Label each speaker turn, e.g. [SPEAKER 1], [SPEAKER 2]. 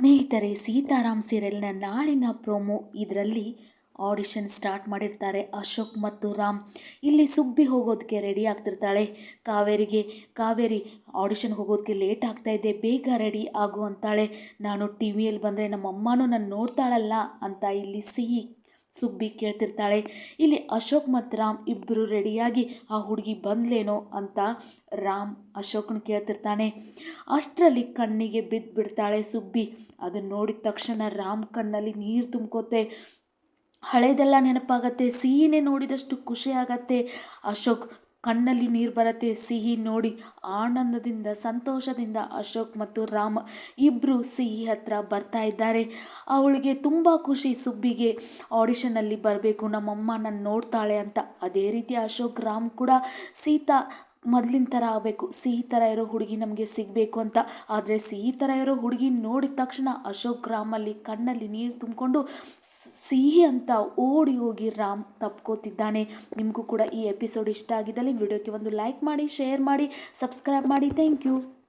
[SPEAKER 1] ಸ್ನೇಹಿತರೆ ಸೀತಾರಾಮ್ ಸೀರಿಯಲ್ನ ನಾಳಿನ ಪ್ರೋಮೋ ಇದರಲ್ಲಿ ಆಡಿಷನ್ ಸ್ಟಾರ್ಟ್ ಮಾಡಿರ್ತಾರೆ ಅಶೋಕ್ ಮತ್ತು ರಾಮ್. ಇಲ್ಲಿ ಸುಬ್ಬಿ ಹೋಗೋದಕ್ಕೆ ರೆಡಿ ಆಗ್ತಿರ್ತಾಳೆ. ಕಾವೇರಿಗೆ, ಕಾವೇರಿ ಆಡಿಷನ್ಗೆ ಹೋಗೋದಕ್ಕೆ ಲೇಟ್ ಆಗ್ತಾ ಇದೆ, ಬೇಗ ರೆಡಿ ಆಗು ಅಂತಾಳೆ. ನಾನು ಟಿ ವಿಯಲ್ಲಿ ಬಂದರೆ ನಮ್ಮ ಅಮ್ಮನೂ ನಾನು ನೋಡ್ತಾಳಲ್ಲ ಅಂತ ಇಲ್ಲಿ ಸಿಹಿ ಸುಬ್ಬಿ ಕೇಳ್ತಿರ್ತಾಳೆ. ಇಲ್ಲಿ ಅಶೋಕ್ ಮತ್ತು ರಾಮ್ ಇಬ್ಬರು ರೆಡಿಯಾಗಿ ಆ ಹುಡುಗಿ ಬಂದ್ಲೇನೋ ಅಂತ ರಾಮ್ ಅಶೋಕ್ನ ಕೇಳ್ತಿರ್ತಾನೆ. ಅಷ್ಟರಲ್ಲಿ ಕಣ್ಣಿಗೆ ಬಿದ್ದು ಬಿಡ್ತಾಳೆ ಸುಬ್ಬಿ. ಅದನ್ನ ನೋಡಿದ ತಕ್ಷಣ ರಾಮ್ ಕಣ್ಣಲ್ಲಿ ನೀರು ತುಂಬ್ಕೋತೆ. ಹಳೇದೆಲ್ಲ ನೆನಪಾಗತ್ತೆ ಸಿಹಿನೇ ನೋಡಿದಷ್ಟು ಖುಷಿ ಆಗತ್ತೆ. ಅಶೋಕ್ ಕಣ್ಣಲ್ಲಿ ನೀರು ಬರುತ್ತೆ. ಸಿಹಿ ನೋಡಿ ಆನಂದದಿಂದ, ಸಂತೋಷದಿಂದ ಅಶೋಕ್ ಮತ್ತು ರಾಮ ಇಬ್ಬರು ಸಿಹಿ ಹತ್ರ ಬರ್ತಾ ಇದ್ದಾರೆ. ಅವಳಿಗೆ ತುಂಬ ಖುಷಿ ಸುಬ್ಬಿಗೆ ಆಡಿಷನಲ್ಲಿ ಬರಬೇಕು. ನಮ್ಮಮ್ಮ ನನ್ನ ನೋಡ್ತಾಳೆ ಅಂತ. ಅದೇ ರೀತಿ ಅಶೋಕ್, ರಾಮ್ ಕೂಡ ಸೀತಾ ಮೊದಲಿನ ಥರ ಆಗಬೇಕು. ಸಿಹಿ ಥರ ಇರೋ ಹುಡುಗಿ ನಮಗೆ ಸಿಗಬೇಕು ಅಂತ. ಆದರೆ ಸಿಹಿ ಥರ ಇರೋ ಹುಡುಗಿ ನೋಡಿದ ತಕ್ಷಣ ಅಶೋಕ್ ರಾಮಲ್ಲಿ ಕಣ್ಣಲ್ಲಿ ನೀರು ತುಂಬಿಕೊಂಡು ಸಿಹಿ ಅಂತ ಓಡಿ ಹೋಗಿ ರಾಮ್ ತಪ್ಕೋತಿದ್ದಾನೆ. ನಿಮಗೂ ಕೂಡ ಈ ಎಪಿಸೋಡ್ ಇಷ್ಟ ಆಗಿದ್ದಲ್ಲಿ ವಿಡಿಯೋಕ್ಕೆ ಒಂದು ಲೈಕ್ ಮಾಡಿ, ಶೇರ್ ಮಾಡಿ, ಸಬ್ಸ್ಕ್ರೈಬ್ ಮಾಡಿ. Thank you.